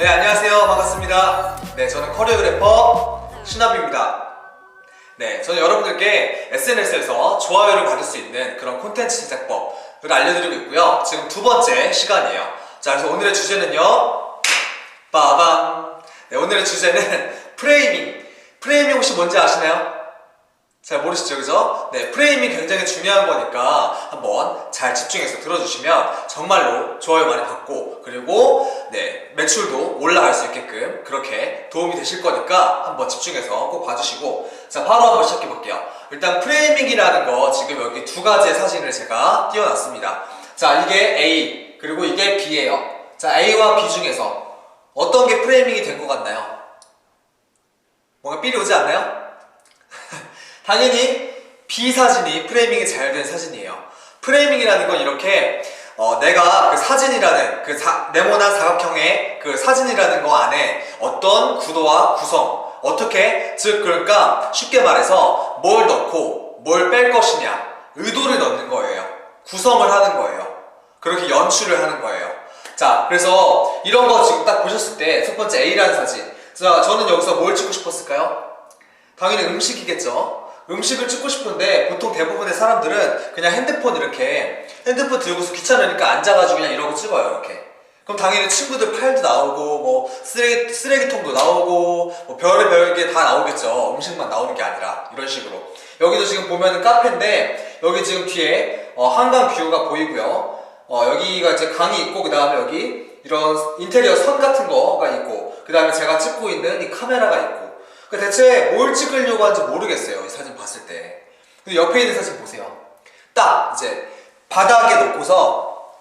네, 안녕하세요. 반갑습니다. 네, 저는 커리어그래퍼 신합입니다. 네, 저는 여러분들께 SNS에서 좋아요를 받을 수 있는 그런 콘텐츠 제작법을 알려드리고 있고요. 지금 두 번째 시간이에요. 자, 그래서 오늘의 주제는요. 빠밤. 네, 오늘의 주제는 프레이밍. 프레이밍 혹시 뭔지 아시나요? 잘 모르시죠, 그죠? 네, 프레임이 굉장히 중요한 거니까 한번 잘 집중해서 들어주시면 정말로 좋아요 많이 받고 그리고 네, 매출도 올라갈 수 있게끔 그렇게 도움이 되실 거니까 한번 집중해서 꼭 봐주시고 자, 바로 한번 시작해 볼게요. 일단 프레이밍이라는 거 지금 여기 두 가지의 사진을 제가 띄워놨습니다. 자, 이게 A 그리고 이게 B예요. 자, A와 B 중에서 어떤 게 프레이밍이 된 것 같나요? 뭔가 삘이 오지 않나요? 당연히 B 사진이 프레이밍이 잘 된 사진이에요. 프레이밍이라는 건 이렇게 어, 내가 그 사진이라는 그 사- 네모난 사각형의 그 사진이라는 거 안에 어떤 구도와 구성 어떻게 즉 그러니까 쉽게 말해서 뭘 넣고 뭘 뺄 것이냐 의도를 넣는 거예요. 구성을 하는 거예요. 그렇게 연출을 하는 거예요. 자, 그래서 이런 거 지금 딱 보셨을 때 첫 번째 A라는 사진. 자, 저는 여기서 뭘 찍고 싶었을까요? 당연히 음식이겠죠. 음식을 찍고 싶은데 보통 대부분의 사람들은 그냥 핸드폰 이렇게 핸드폰 들고서 귀찮으니까 앉아가지고 그냥 이러고 찍어요 이렇게. 그럼 당연히 친구들 팔도 나오고 뭐 쓰레기 쓰레기통도 나오고 뭐 별의 별 게 다 나오겠죠. 음식만 나오는 게 아니라 이런 식으로. 여기도 지금 보면은 카페인데 여기 지금 뒤에 어, 한강 뷰가 보이고요. 어, 여기가 이제 강이 있고 그 다음에 여기 이런 인테리어 선 같은 거가 있고 그 다음에 제가 찍고 있는 이 카메라가 있고 그 대체 뭘 찍으려고 하는지 모르겠어요. 이 사진 봤을 때. 근데 옆에 있는 사진 보세요. 딱 이제 바닥에 놓고서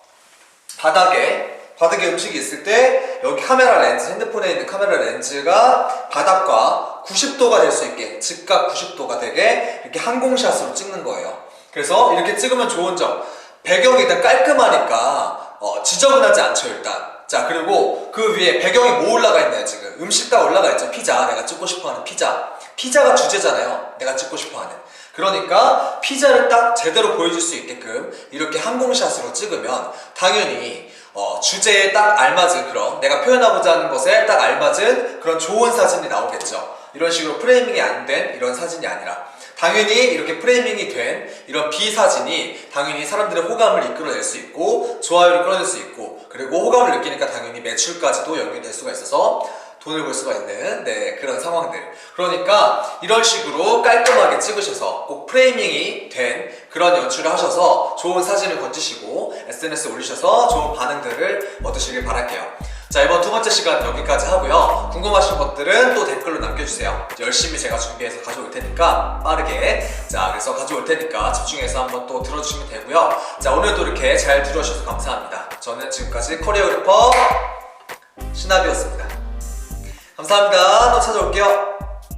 바닥에 바닥에 음식이 있을 때 여기 카메라 렌즈 핸드폰에 있는 카메라 렌즈가 바닥과 90도가 될 수 있게 즉각 90도가 되게 이렇게 항공샷으로 찍는 거예요. 그래서 이렇게 찍으면 좋은 점 배경이 일단 깔끔하니까 어, 지저분하지 않죠 일단. 자 그리고 그 위에 배경이 뭐 올라가 있나요 지금? 음식 다 올라가 있죠 피자. 내가 찍고 싶어하는 피자. 피자가 주제잖아요. 내가 찍고 싶어하는. 그러니까 피자를 딱 제대로 보여줄 수 있게끔 이렇게 항공샷으로 찍으면 당연히 어, 주제에 딱 알맞은 그런 내가 표현하고자 하는 것에 딱 알맞은 그런 좋은 사진이 나오겠죠. 이런 식으로 프레이밍이 안 된 이런 사진이 아니라 당연히 이렇게 프레이밍이 된 이런 B 사진이 당연히 사람들의 호감을 이끌어낼 수 있고 좋아요를 끌어낼 수 있고 그리고 호감을 느끼니까 당연히 매출까지도 연결될 수가 있어서 돈을 벌 수가 있는 네, 그런 상황들. 그러니까 이런 식으로 깔끔하게 찍으셔서 꼭 프레이밍이 된 그런 연출을 하셔서 좋은 사진을 건지시고 SNS에 올리셔서 좋은 반응들을 얻으시길 바랄게요. 자 이번 두 번째 시간 여기까지 하고요. 궁금하신 것들은 또 댓글로 남겨주세요. 열심히 제가 준비해서 가져올 테니까 빠르게 자 그래서 가져올 테니까 집중해서 한번 또 들어주시면 되고요. 자 오늘도 이렇게 잘 들어주셔서 감사합니다. 저는 지금까지 커리어그래퍼 신합이었습니다. 감사합니다. 또 찾아올게요.